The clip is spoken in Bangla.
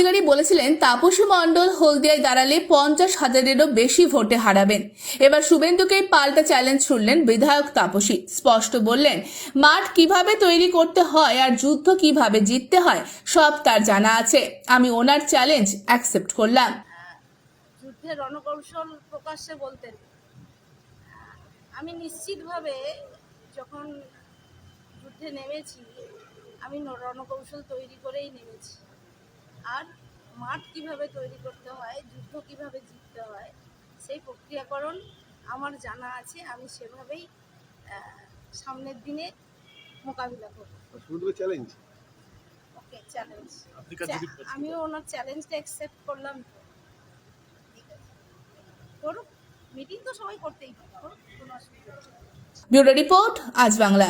অধিকারী বলেছিলেন, তাপসী মণ্ডল হলদিয়ায় দাঁড়ালে পঞ্চাশ হাজারেরও বেশি ভোটে হারাবেন। এবার শুভেন্দুকেই পাল্টা চ্যালেঞ্জ ছুড়লেন বিধায়ক তাপসী। স্পষ্ট বললেন, মাঠ কীভাবে তৈরি করতে হয় আর যুদ্ধ কীভাবে জিততে হয়, সব তার জানা আছে। আমি ওনার চ্যালেঞ্জ অ্যাকসেপ্ট করলাম। যুদ্ধের রণকৌশল প্রকাশ্যে বলতেন আমি নিশ্চিতভাবে যখন যুদ্ধে নেমেছি, আমি রণকৌশল তৈরি করেই নেমেছি। আর মাঠ কীভাবে তৈরি করতে হয় যুদ্ধ কীভাবে জিততে হয় সেই প্রক্রিয়াকরণ আমার জানা আছে আমি সেভাবেই সামনের দিনে মোকাবিলা করব। চ্যালেঞ্জ ওকে চ্যালেঞ্জ আমিও ওনার চ্যালেঞ্জটা অ্যাকসেপ্ট করলাম তো। ঠিক আছে। করুক। মিটিং তো সবাই করতেই পারে করুক কোনো অসুবিধা ব্যুরো রিপোর্ট আজ বাংলা।